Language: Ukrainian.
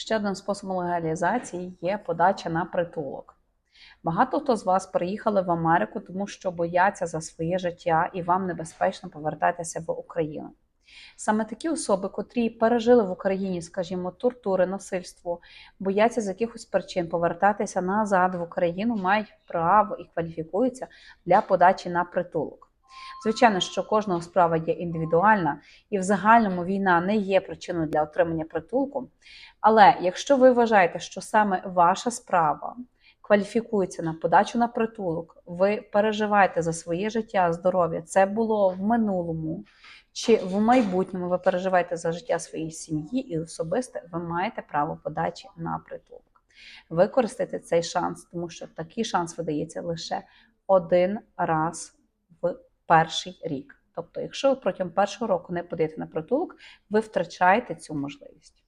Ще один спосіб легалізації є подача на притулок. Багато хто з вас приїхали в Америку, тому що бояться за своє життя і вам небезпечно повертатися в Україну. Саме такі особи, котрі пережили в Україні, скажімо, тортури, насильство, бояться з якихось причин повертатися назад в Україну, мають право і кваліфікуються для подачі на притулок. Звичайно, що кожного справа є індивідуальна, і в загальному війна не є причиною для отримання притулку. Але якщо ви вважаєте, що саме ваша справа кваліфікується на подачу на притулок, ви переживаєте за своє життя, здоров'я, це було в минулому чи в майбутньому ви переживаєте за життя своєї сім'ї і особисте, ви маєте право подачі на притулок. Використайте цей шанс, тому що такий шанс видається лише один раз в перший рік. Тобто, якщо ви протягом першого року не подаєте на притулок, ви втрачаєте цю можливість.